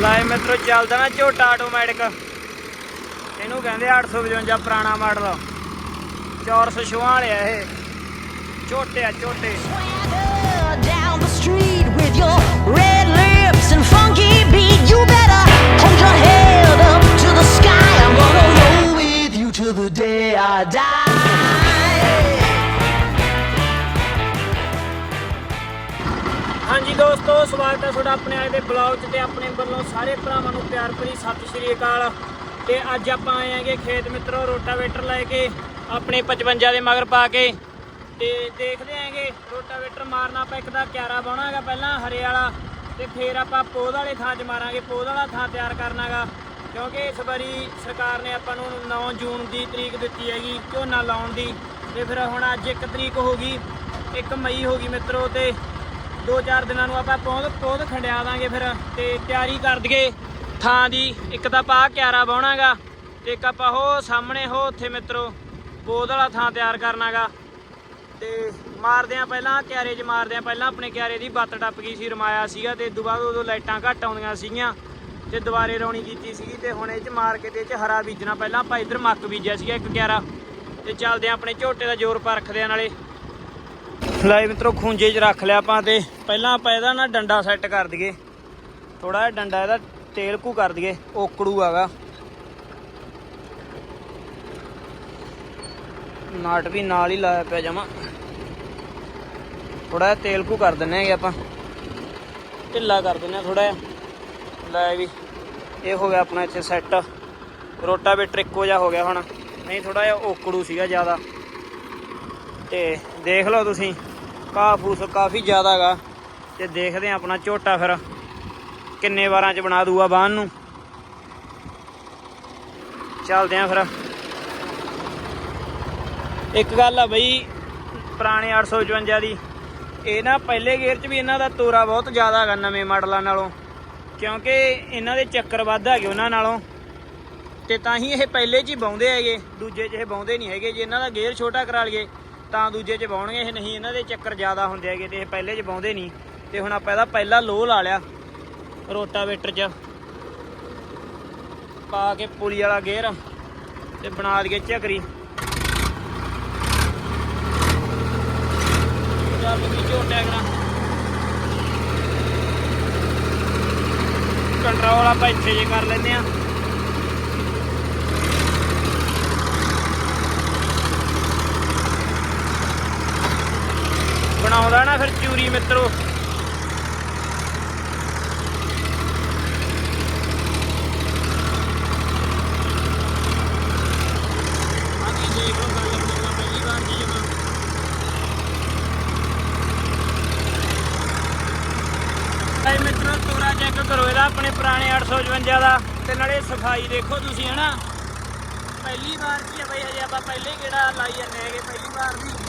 ਲਾਏ ਮਿੱਤਰੋ ਚੱਲਦਾ ਨਾ ਝੋਟਾ ਆਟੋਮੈਟਿਕ ਇਹਨੂੰ ਕਹਿੰਦੇ 855 ਪੁਰਾਣਾ ਮਾਡਲ ਚੌਰਸ ਛੁਆਂ ਵਾਲਿਆ ਇਹ ਝੋਟੇ ਆ ਝੋਟੇ Swagger down the street with your red lips and funky beat. You better hold your head up to the sky. I'm gonna roll with you till the day I die. ਸਵਾਗਤ ਹੈ ਤੁਹਾਡਾ ਆਪਣੇ ਆਏ ਦੇ blog 'ਚ ਤੇ ਆਪਣੇ ਵੱਲੋਂ ਸਾਰੇ ਭਰਾਵਾਂ ਨੂੰ ਪਿਆਰ ਭਰੀ ਸਤਿ ਸ਼੍ਰੀ ਅਕਾਲ। ਤੇ ਅੱਜ ਆਪਾਂ ਆਏ ਆਂਗੇ ਖੇਤ ਮਿੱਤਰੋ ਰੋਟਾਵੇਟਰ ਲੈ ਕੇ, ਆਪਣੇ 55 ਦੇ ਮਗਰ ਪਾ ਕੇ। ਤੇ ਦੇਖਦੇ ਆਂਗੇ ਰੋਟਾਵੇਟਰ ਮਾਰਨਾ ਆਪਾਂ ਇੱਕ ਦਾ ਕਿਆਰਾ ਬਾਉਣਾਗਾ ਪਹਿਲਾਂ ਹਰੇ ਵਾਲਾ, ਤੇ ਫੇਰ ਆਪਾਂ ਪੋਦ ਵਾਲੇ ਥਾਂ 'ਚ ਮਾਰਾਂਗੇ, ਪੋਦ ਵਾਲਾ ਥਾਂ ਤਿਆਰ ਕਰਨਾਗਾ ਕਿਉਂਕਿ ਇਸ ਵਾਰੀ ਸਰਕਾਰ ਨੇ ਆਪਾਂ ਨੂੰ 9 ਜੂਨ ਦੀ ਤਰੀਕ ਦਿੱਤੀ ਹੈਗੀ, ਝੋਨਾ ਲਾਉਣ ਦੀ। ਤੇ ਫਿਰ ਹੁਣ ਅੱਜ 1 ਤਰੀਕ ਹੋ ਗਈ 1 ਮਈ ਹੋ ਗਈ ਮਿੱਤਰੋ ਤੇ ਦੋ ਚਾਰ ਦਿਨਾਂ ਨੂੰ ਆਪਾਂ ਪੌਦ ਪੌਦ ਖੰਡਿਆ ਦਾਂਗੇ ਫਿਰ ਤੇ ਤਿਆਰੀ ਕਰ ਦਈਏ ਥਾਂ ਦੀ। ਇੱਕ ਤਾਂ ਪਾ ਕਿਆਰਾ ਬਾਉਣਾਗਾ ਤੇ ਇੱਕ ਆਪਾਂ ਉਹ ਸਾਹਮਣੇ ਹੋ ਉੱਥੇ ਮਿੱਤਰੋ ਪੌਦ ਵਾਲਾ ਥਾਂ ਤਿਆਰ ਕਰਨਾਗਾ। ਤੇ ਮਾਰਦੇ ਆ ਪਹਿਲਾਂ ਕਿਆਰੇ 'ਚ ਮਾਰਦੇ ਆ ਪਹਿਲਾਂ ਆਪਣੇ ਕਿਆਰੇ ਦੀ ਬੱਤ ਟੱਪ ਗਈ ਸੀ, ਰਮਾਇਆ ਸੀਗਾ ਤੇ ਇਦੋਂ ਬਾਅਦ ਉਦੋਂ ਲਾਈਟਾਂ ਘੱਟ ਆਉਂਦੀਆਂ ਸੀਗੀਆਂ ਤੇ ਦੁਬਾਰੇ ਰੌਣੀ ਕੀਤੀ ਸੀਗੀ ਤੇ ਹੁਣ ਇਹ 'ਚ ਮਾਰ ਕੇ ਤੇ ਇਹ 'ਚ ਹਰਾ ਬੀਜਣਾ। ਪਹਿਲਾਂ ਆਪਾਂ ਇੱਧਰ ਮੱਕ ਬੀਜਿਆ ਸੀਗਾ ਇੱਕ ਕਿਆਰਾ ਤੇ ਚੱਲਦੇ ਆ ਆਪਣੇ ਝੋਟੇ ਦਾ ਜ਼ੋਰ ਪਰਖਦੇ ਆ ਨਾਲੇ। ਲੈ ਮਿੱਤਰੋ ਖੂੰਜੇ 'ਚ ਰੱਖ ਲਿਆ ਆਪਾਂ ਤੇ। ਪਹਿਲਾਂ ਆਪਾਂ ਇਹਦਾ ਨਾ ਡੰਡਾ ਸੈੱਟ ਕਰ ਦਈਏ। ਥੋੜਾ ਜਿਹਾ ਡੰਡਾ ਇਹਦਾ ਤੇਲ ਕੂ ਕਰ ਦਈਏ ਓਕੜੂ ਹੈਗਾ। ਨਾਟ ਵੀ ਨਾਲ ਹੀ ਲਾਇਆ ਪਿਆ ਜਮਾ। ਥੋੜਾ ਜਿਹਾ ਤੇਲ ਕੂ ਕਰ ਦਿੰਨੇ ਹੈਗੇ ਆਪਾਂ। ਢਿੱਲਾ ਕਰ ਦਿੰਨੇ ਥੋੜਾ ਜਿਹਾ। ਲੈ ਵੀ, ਇਹ ਹੋ ਗਿਆ ਆਪਣਾ ਇੱਥੇ ਸੈੱਟ ਰੋਟਾ ਵੀ ਇੱਕੋ ਜਿਹਾ ਹੋ ਗਿਆ ਹੁਣ। ਨਹੀਂ ਥੋੜਾ ਜਿਹਾ ਓਕੜੂ ਸੀਗਾ ਜ਼ਿਆਦਾ। ਤੇ ਦੇਖ ਲਓ ਤੁਸੀਂ। ਘਾਹ ਫੂਸ ਕਾਫੀ ਜ਼ਿਆਦਾ ਹੈਗਾ ਤੇ ਦੇਖਦੇ ਆ ਆਪਣਾ ਝੋਟਾ ਫਿਰ ਕਿੰਨੇ ਵਾਰਾਂ ਚ ਬਣਾ ਦੂਗਾ ਬਾਹਨ ਨੂੰ। ਚੱਲਦੇ ਆ ਫਿਰ। ਇੱਕ ਗੱਲ ਆ ਬਈ, ਪੁਰਾਣੇ 855 ਦੀ। ਇਹ ਨਾ ਪਹਿਲੇ ਗੇਅਰ 'ਚ ਵੀ ਇਹਨਾਂ ਦਾ ਤੋਰਾ ਬਹੁਤ ਜ਼ਿਆਦਾ ਹੈਗਾ ਨਵੇਂ ਮਾਡਲਾਂ ਨਾਲੋਂ। ਕਿਉਂਕਿ ਇਹਨਾਂ ਦੇ ਚੱਕਰ ਵੱਧ ਹੈਗੇ ਉਹਨਾਂ ਨਾਲੋਂ। ਤੇ ਤਾਂ ਹੀ ਇਹ ਪਹਿਲੇ 'ਚ ਹੀ ਬਾਉਂਦੇ ਹੈਗੇ, ਦੂਜੇ 'ਚ ਇਹ ਬਾਉਂਦੇ ਨਹੀਂ ਹੈਗੇ। ਜੇ ਇਹਨਾਂ ਦਾ ਗੇਅਰ ਛੋਟਾ ਕਰਾ ਲਈਏ ਤਾਂ ਦੂਜੇ 'ਚ ਬਾਉਣਗੇ ਇਹ ਨਹੀਂ, ਇਹਨਾਂ ਦੇ ਚੱਕਰ ਜ਼ਿਆਦਾ ਹੁੰਦੇ ਹੈਗੇ ਤੇ ਇਹ ਪਹਿਲੇ 'ਚ ਬਾਉਂਦੇ ਨਹੀਂ। ਤੇ ਹੁਣ ਆਪਾਂ ਇਹਦਾ ਪਹਿਲਾ ਲੋਹ ਲਾ ਲਿਆ, ਰੋਟਾਵੇਟਰ 'ਚ। ਪਾ ਕੇ ਪੁਲੀ ਵਾਲਾ ਗੇਅਰ ਤੇ ਬਣਾ ਦਈਏ ਝਕਰੀ। ਚੱਲ ਵੀ ਝੋਟਿਆ ਕਰਾਂ ਕੰਟਰੋਲ ਆਪਾਂ ਇੱਥੇ ਜੇ ਕਰ ਲੈਂਦੇ ਆ ਬਣਾਉਂਦਾ ਨਾ ਫਿਰ ਚੂਰੀ ਮਿੱਤਰੋ। ਆਗੇ ਦੇਖ ਮਿੱਤਰੋ, ਤੋਰਾ ਚੈੱਕ ਕਰੋ ਇਹਦਾ, ਆਪਣੇ ਪੁਰਾਣੇ 855 ਦਾ। ਤੇ ਨਾਲੇ ਸਫ਼ਾਈ ਦੇਖੋ ਤੁਸੀਂ, ਹਨਾ? ਪਹਿਲੀ ਵਾਰ ਕੀ ਹੈ ਬਈ ਅਜੇ ਆਪਾਂ ਪਹਿਲੇ ਕਿਹੜਾ ਲਾਈ ਜਾਂਦੇ ਹੈਗੇ, ਪਹਿਲੀ ਵਾਰ ਵੀ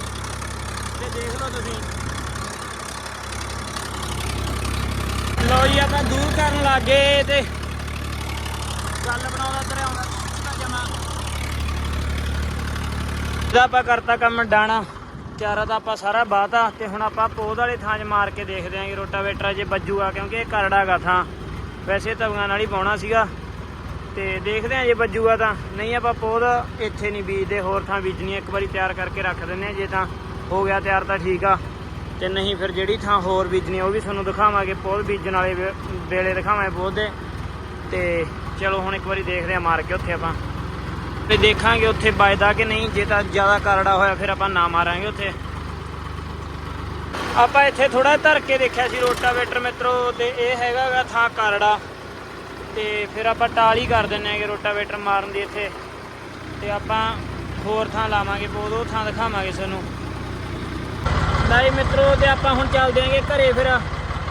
ਤੇ ਦੇਖ ਲਓ ਤੁਸੀਂ। ਲੋ ਜੀ, ਆਪਾਂ ਦੂਰ ਕਰਨ ਲੱਗੇ ਤੇ ਗੱਲ ਬਣਾਉਂਦਾ ਤੇਰੇ ਆਉਂਦਾ ਜਮਾ। ਦਾ ਆਪਾਂ ਕਰਤਾ ਕੰਮ ਡਾਣਾ, ਚਾਰਾ ਤਾਂ ਆਪਾਂ ਸਾਰਾ ਬਾਤਾ ਤੇ ਹੁਣ ਆਪਾਂ ਪੋਦ ਵਾਲੇ ਥਾਂ 'ਚ ਮਾਰ ਕੇ ਦੇਖਦੇ ਆਂਗੇ ਰੋਟਾਵੇਟਰ ਜੇ ਵੱਜੂਗਾ ਕਿਉਂਕਿ ਇਹ ਕਰੜਾ ਗਾ ਥਾਂ। ਵੈਸੇ ਤਵੀਆਂ ਨਾਲ ਹੀ ਪਾਉਣਾ ਸੀਗਾ। ਤੇ ਦੇਖਦੇ ਆਂ ਜੇ ਵੱਜੂਗਾ ਤਾਂ। ਨਹੀਂ ਆਪਾਂ ਪੋਦ ਇੱਥੇ ਨਹੀਂ ਬੀਜਦੇ, ਹੋਰ ਥਾਂ ਬੀਜਣੀ ਇੱਕ ਵਾਰੀ ਤਿਆਰ ਕਰਕੇ ਰੱਖ ਦਿੰਨੇ ਆ ਜੇ ਤਾਂ। ਹੋ ਗਿਆ ਤਿਆਰ ਤਾਂ ਠੀਕ ਆ। ਤੇ ਨਹੀਂ ਫਿਰ ਜਿਹੜੀ ਥਾਂ ਹੋਰ ਬੀਜਣੀ ਉਹ ਵੀ ਤੁਹਾਨੂੰ ਦਿਖਾਵਾਂਗੇ ਪੋਦ ਬੀਜਣ ਵਾਲੇ ਵੇ- ਵੇਲੇ ਦਿਖਾਵਾਂਗੇ ਪੋਦ ਦੇ। ਤੇ ਚਲੋ ਹੁਣ ਇੱਕ ਵਾਰੀ ਦੇਖਦੇ ਆ ਮਾਰ ਕੇ ਉੱਥੇ ਆਪਾਂ। ਤੇ ਦੇਖਾਂਗੇ ਉੱਥੇ ਵੱਜਦਾ ਕਿ ਨਹੀਂ, ਜੇ ਤਾਂ ਜ਼ਿਆਦਾ ਕਰੜਾ ਹੋਇਆ ਫਿਰ ਆਪਾਂ ਨਾ ਮਾਰਾਂਗੇ ਉੱਥੇ। ਆਪਾਂ ਇੱਥੇ ਥੋੜਾ ਧਰ ਕੇ ਦੇਖਿਆ ਸੀ ਰੋਟਾਵੇਟਰ ਮਿੱਤਰੋ, ਤੇ ਇਹ ਹੈਗਾਗਾ ਥਾਂ ਕਰੜਾ। ਤੇ ਫਿਰ ਆਪਾਂ ਟਾਲੀ ਕਰ ਦਿੰਨੇ ਆਂਗੇ ਰੋਟਾਵੇਟਰ ਮਾਰਨ ਦੀ ਇੱਥੇ। ਤੇ ਆਪਾਂ ਹੋਰ ਥਾਂ ਲਾਵਾਂਗੇ, ਬਹੁਤ ਉਹ ਥਾਂ ਦਿਖਾਵਾਂਗੇ ਤੁਹਾਨੂੰ। ਲਾਈ ਮਿੱਤਰੋ ਤੇ ਆਪਾਂ ਹੁਣ ਚੱਲਦੇ ਆਂਗੇ ਘਰੇ ਫਿਰ।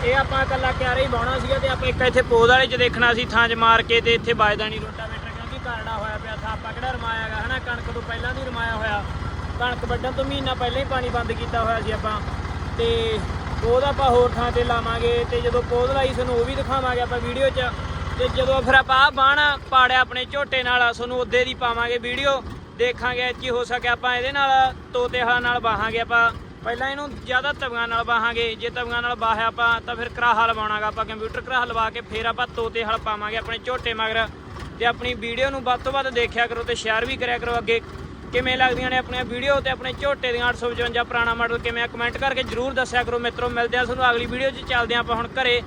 ਇਹ ਆਪਾਂ ਇਕੱਲਾ ਕਿਆਰੇ ਹੀ ਬਾਉਣਾ ਸੀਗਾ ਤੇ ਆਪਾਂ ਇੱਕ ਇੱਥੇ ਪੋਦ ਵਾਲੇ ਚ ਦੇਖਣਾ ਸੀ ਥਾਂ 'ਚ ਮਾਰ ਕੇ ਤੇ ਇੱਥੇ ਵੱਜਦਾ ਨਹੀਂ ਰੋਟਾਵੇਟਰ ਕਿਉਂਕਿ ਕਰੜਾ ਹੋਇਆ ਪਿਆ ਥਾਂ। ਆਪਾਂ ਕਿਹੜਾ ਰਮਾਇਆਗਾ ਹਨਾ? ਕਣਕ ਤੋਂ ਪਹਿਲਾਂ ਦੀ ਰਮਾਇਆ ਹੋਇਆ। ਕਣਕ ਵੱਢਣ ਤੋਂ ਮਹੀਨਾ ਪਹਿਲਾਂ ਹੀ ਪਾਣੀ ਬੰਦ ਕੀਤਾ ਹੋਇਆ ਸੀ ਆਪਾਂ। ਤੇ ਪੋਦ ਆਪਾਂ ਹੋਰ ਥਾਂ ਤੇ ਲਾਵਾਂਗੇ ਤੇ ਜਦੋਂ ਪੋਦ ਲਾਈ ਤੁਹਾਨੂੰ ਉਹ ਵੀ ਦਿਖਾਵਾਂਗੇ ਆਪਾਂ ਵੀਡੀਓ 'ਚ। ਤੇ ਜਦੋਂ ਫਿਰ ਆਪਾਂ ਆਹ ਬਾਣ ਪਾੜਿਆ ਆਪਣੇ ਝੋਟੇ ਨਾਲ ਤੁਹਾਨੂੰ ਉਹਦੇ ਦੀ ਪਾਵਾਂਗੇ ਵੀਡੀਓ। ਦੇਖਾਂਗੇ ਐਚੀ ਹੋ ਸਕਿਆ ਆਪਾਂ ਇਹਦੇ ਨਾਲ ਤੋਤੇ ਹਾਲ ਨਾਲ ਬਾਹਾਂਗੇ ਆਪਾਂ। ਪਹਿਲਾਂ ਇਹਨੂੰ ਜ਼ਿਆਦਾ ਤਵੀਆਂ ਨਾਲ ਵਾਹਾਂਗੇ ਜੇ ਤਵੀਆਂ ਨਾਲ ਵਾਹਿਆ ਆਪਾਂ ਤਾਂ ਫਿਰ ਕਰਾਹਾ ਲਵਾਉਣਾਗਾ ਆਪਾਂ ਕੰਪਿਊਟਰ ਕਰਾਹਾ ਲਵਾ ਕੇ ਫਿਰ ਆਪਾਂ ਤੋਤੇ ਹਲ ਪਾਵਾਂਗੇ ਆਪਣੇ ਝੋਟੇ ਮਗਰ ਤੇ ਆਪਣੀ ਵੀਡੀਓ ਨੂੰ ਵੱਧ ਤੋਂ ਵੱਧ ਦੇਖਿਆ ਕਰੋ ਤੇ ਸ਼ੇਅਰ ਵੀ ਕਰਿਆ ਕਰੋ ਅੱਗੇ। ਕਿਵੇਂ ਲੱਗਦੀਆਂ ਨੇ ਆਪਣੀਆਂ ਵੀਡੀਓ ਤੇ ਆਪਣੇ ਝੋਟੇ ਦੀਆਂ 855 ਪੁਰਾਣਾ ਮਾਡਲ ਕਿਵੇਂ ਆ ਕਮੈਂਟ ਕਰਕੇ ਜਰੂਰ ਦੱਸਿਆ ਕਰੋ। ਮਿੱਤਰੋ, ਮਿਲਦੇ ਆ ਤੁਹਾਨੂੰ ਅਗਲੀ ਵੀਡੀਓ 'ਚ, ਚੱਲਦੇ ਹਾਂ ਆਪਾਂ ਹੁਣ ਘਰੇ।